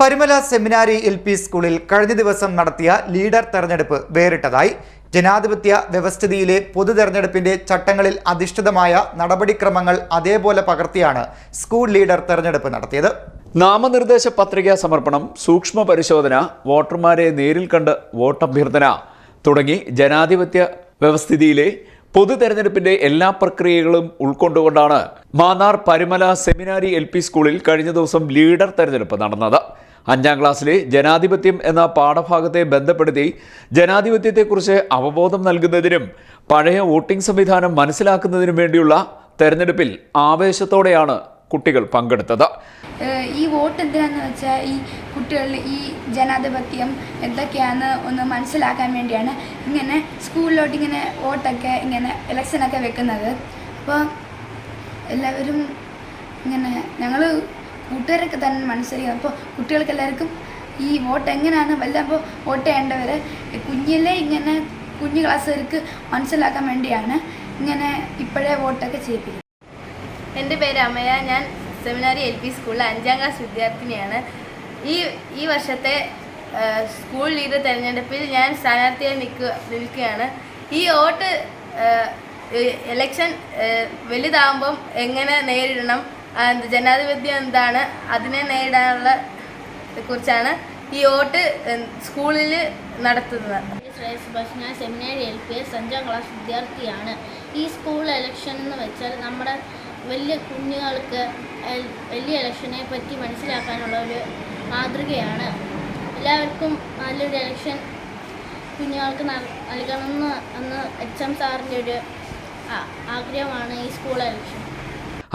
പരിമല സെമിനാരി L P സ്കൂളിൽ കഴിഞ്ഞ ദിവസം നടത്തിയ ലീഡർ തെരഞ്ഞെടുപ്പ് വേറിട്ടതായി. ജനാധിപത്യ വ്യവസ്ഥിതിയിലെ പൊതു തെരഞ്ഞെടുപ്പിന്റെ ചട്ടങ്ങളിൽ അധിഷ്ഠിതമായ നടപടിക്രമങ്ങൾ അതേപോലെ പകർത്തിയാണ് സ്കൂൾ ലീഡർ തെരഞ്ഞെടുപ്പ് നടത്തിയത്. നാമനിർദ്ദേശ പത്രികാ സമർപ്പണം സൂക്ഷ്മ പരിശോധന വോട്ടർമാരെ നേരിൽ കണ്ട് വോട്ടഭ്യർത്ഥന തുടങ്ങി ജനാധിപത്യ വ്യവസ്ഥിതിയിലെ പൊതു തെരഞ്ഞെടുപ്പിന്റെ എല്ലാ പ്രക്രിയകളും ഉൾക്കൊണ്ടുകൊണ്ടാണ് മാന്നാർ പരിമല സെമിനാരി എൽ സ്കൂളിൽ കഴിഞ്ഞ ദിവസം ലീഡർ തെരഞ്ഞെടുപ്പ് നടന്നത്. അഞ്ചാം ക്ലാസ്സിലെ ജനാധിപത്യം എന്ന പാഠഭാഗത്തെ ബന്ധപ്പെടുത്തി ജനാധിപത്യത്തെക്കുറിച്ച് അവബോധം നൽകുന്നതിനും പഴയ വോട്ടിംഗ് സംവിധാനം മനസ്സിലാക്കുന്നതിനും വേണ്ടിയുള്ള തെരഞ്ഞെടുപ്പിൽ ആവേശത്തോടെയാണ് കുട്ടികൾ പങ്കെടുത്തത്. ഈ വോട്ട് എന്തിനാന്ന് വെച്ചാൽ ഈ കുട്ടികളിൽ ഈ ജനാധിപത്യം എന്തൊക്കെയാണ് ഒന്ന് മനസ്സിലാക്കാൻ വേണ്ടിയാണ് ഇങ്ങനെ സ്കൂളിലോട്ട് ഇങ്ങനെ വോട്ടൊക്കെ ഇങ്ങനെ ഇലക്ഷനൊക്കെ വെക്കുന്നത്. അപ്പോൾ എല്ലാവരും ഇങ്ങനെ ഞങ്ങൾ കൂട്ടുകാരൊക്കെ തന്നെ മനസ്സിലാക്കി അപ്പോൾ കുട്ടികൾക്ക് എല്ലാവർക്കും ഈ വോട്ട് എങ്ങനെയാണ്? വല്ലപ്പോൾ വോട്ട് ചെയ്യേണ്ടവർ കുഞ്ഞിലെ ഇങ്ങനെ കുഞ്ഞു ക്ലാസ്സുകാർക്ക് മനസ്സിലാക്കാൻ വേണ്ടിയാണ് ഇങ്ങനെ ഇപ്പോഴേ വോട്ടൊക്കെ ചെയ്യിപ്പിക്കുന്നത്. എന്റെ പേര് അമയ. ഞാൻ സെമിനാരി എൽ പി സ്കൂളിലെ അഞ്ചാം ക്ലാസ് വിദ്യാർത്ഥിനിയാണ്. ഈ ഈ വർഷത്തെ സ്കൂൾ ലീഡർ തിരഞ്ഞെടുപ്പിൽ ഞാൻ സ്ഥാനാർത്ഥിയായി നിൽക്കുക നിൽക്കുകയാണ്. ഈ വോട്ട് ഇലക്ഷൻ വലുതാകുമ്പം എങ്ങനെ നേരിടണം? എന്ത് ജനാധിപത്യം എന്താണ് അതിനെ നേരിടാനുള്ള കുറിച്ചാണ് ഈ വോട്ട് സ്കൂളിൽ നടത്തുന്നത്. ഞാൻ സെമിനാരി എൽ പി എസ് അഞ്ചാം ക്ലാസ് വിദ്യാർത്ഥിയാണ്. ഈ സ്കൂൾ ഇലക്ഷൻ എന്ന് വെച്ചാൽ നമ്മുടെ വലിയ കുഞ്ഞുങ്ങൾക്ക് വലിയ ഇലക്ഷനെ പറ്റി മനസ്സിലാക്കാനുള്ള ഒരു മാതൃകയാണ്. എല്ലാവർക്കും നല്ലൊരു ഇലക്ഷൻ കുഞ്ഞുങ്ങൾക്ക് നൽ- നൽകണമെന്ന് അന്ന് എച്ച് എം സാറിന്റെ ഒരു ആഗ്രഹമാണ് ഈ സ്കൂൾ ഇലക്ഷൻ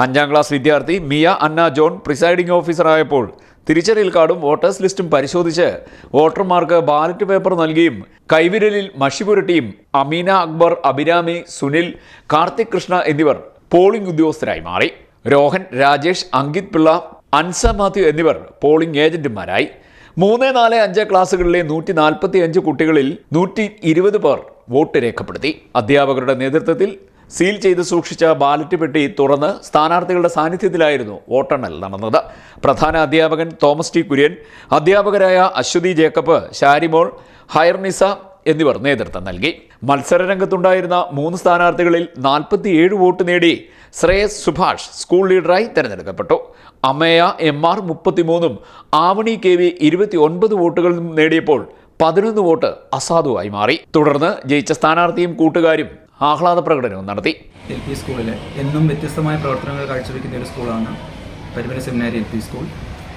അഞ്ചാം ക്ലാസ് വിദ്യാർത്ഥി മിയ അന്ന ജോൺ പ്രിസൈഡിംഗ് ഓഫീസറായപ്പോൾ തിരിച്ചറിയൽ കാർഡും വോട്ടേഴ്സ് ലിസ്റ്റും പരിശോധിച്ച് വോട്ടർമാർക്ക് ബാലറ്റ് പേപ്പർ നൽകിയും കൈവിരലിൽ മഷി പുരട്ടിയും അമീന അക്ബർ അഭിരാമി സുനിൽ കാർത്തിക് കൃഷ്ണ എന്നിവർ പോളിംഗ് ഉദ്യോഗസ്ഥരായി മാറി. രോഹൻ രാജേഷ് അങ്കിത് പിള്ള അൻസ മാത്യു എന്നിവർ പോളിംഗ് ഏജന്റുമാരായി. മൂന്ന് നാല് അഞ്ച് ക്ലാസ്സുകളിലെ നൂറ്റി നാൽപ്പത്തി അഞ്ച് കുട്ടികളിൽ നൂറ്റി ഇരുപത് പേർ വോട്ട് രേഖപ്പെടുത്തി. അധ്യാപകരുടെ നേതൃത്വത്തിൽ സീൽ ചെയ്ത് സൂക്ഷിച്ച ബാലറ്റ് പെട്ടി തുറന്ന് സ്ഥാനാർത്ഥികളുടെ സാന്നിധ്യത്തിലായിരുന്നു വോട്ടെണ്ണൽ നടന്നത്. പ്രധാന അധ്യാപകൻ തോമസ് ടി കുര്യൻ അധ്യാപകരായ അശ്വതി ജേക്കബ് ഷാരിമോൾ ഹൈർനിസ എന്നിവർ നേതൃത്വം നൽകി. മത്സരരംഗത്തുണ്ടായിരുന്ന മൂന്ന് സ്ഥാനാർത്ഥികളിൽ നാൽപ്പത്തിയേഴ് വോട്ട് നേടി ശ്രേയസ് സുഭാഷ് സ്കൂൾ ലീഡറായി തെരഞ്ഞെടുക്കപ്പെട്ടു. അമ്മയ എം ആർ മുപ്പത്തിമൂന്നും ആവണി കെ വി ഇരുപത്തി ഒൻപത് വോട്ടുകളും നേടിയപ്പോൾ പതിനൊന്ന് വോട്ട് അസാധുവായി മാറി. തുടർന്ന് ജയിച്ച സ്ഥാനാർത്ഥിയും കൂട്ടുകാരും ആഹ്ലാദ പ്രകടനവും നടത്തി. എൽ പി സ്കൂളിലെ എന്നും വ്യത്യസ്തമായ പ്രവർത്തനങ്ങൾ കാഴ്ചവെക്കുന്ന ഒരു സ്കൂളാണ് Parumala seminary L P school.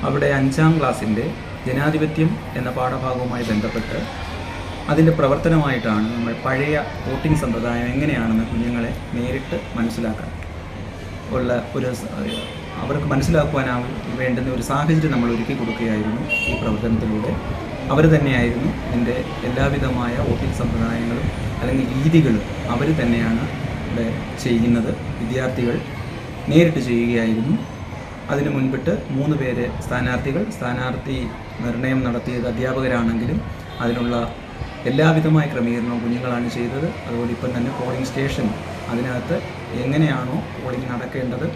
അവിടെ അഞ്ചാം ക്ലാസ്സിന്റെ ജനാധിപത്യം എന്ന പാഠഭാഗവുമായി ബന്ധപ്പെട്ട് അതിന്റെ പ്രവർത്തനമായിട്ടാണ് നമ്മൾ പഴയ വോട്ടിംഗ് സമ്പ്രദായം എങ്ങനെയാണെന്ന് കുഞ്ഞുങ്ങളെ നേരിട്ട് മനസ്സിലാക്കാൻ ഉള്ള ഒരു അവർക്ക് മനസ്സിലാക്കുവാനാവും വേണ്ടുന്ന ഒരു സാഹചര്യം നമ്മൾ ഒരുക്കി കൊടുക്കുകയായിരുന്നു ഈ പ്രവർത്തനത്തിലൂടെ. അവർ തന്നെയായിരുന്നു എന്റെ എല്ലാവിധമായ വോട്ടിംഗ് സമ്പ്രദായങ്ങളും അല്ലെങ്കിൽ രീതികളും അവർ തന്നെയാണ് ഇവിടെ ചെയ്യുന്നത്. വിദ്യാർത്ഥികൾ നേരിട്ട് ചെയ്യുകയായിരുന്നു. അതിനു മുൻപിട്ട് മൂന്ന് പേര് സ്ഥാനാർത്ഥികൾ സ്ഥാനാർത്ഥി നിർണയം നടത്തിയത് അധ്യാപകരാണെങ്കിലും അതിനുള്ള എല്ലാവിധമായ ക്രമീകരണവും കുഞ്ഞുങ്ങളാണ് ചെയ്തത്. അതുപോലെ ഇപ്പം തന്നെ പോളിംഗ് സ്റ്റേഷൻ അതിനകത്ത് എങ്ങനെയാണോ പോളിംഗ് നടക്കേണ്ടത്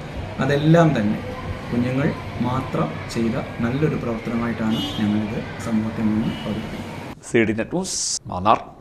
അതെല്ലാം തന്നെ കുഞ്ഞുങ്ങൾ മാത്രം ചെയ്ത നല്ലൊരു പ്രവർത്തനമായിട്ടാണ് ഞങ്ങളിത് സമൂഹത്തിൽ നിന്ന് അവതരിപ്പിക്കുന്നത്. C D net news Mannar.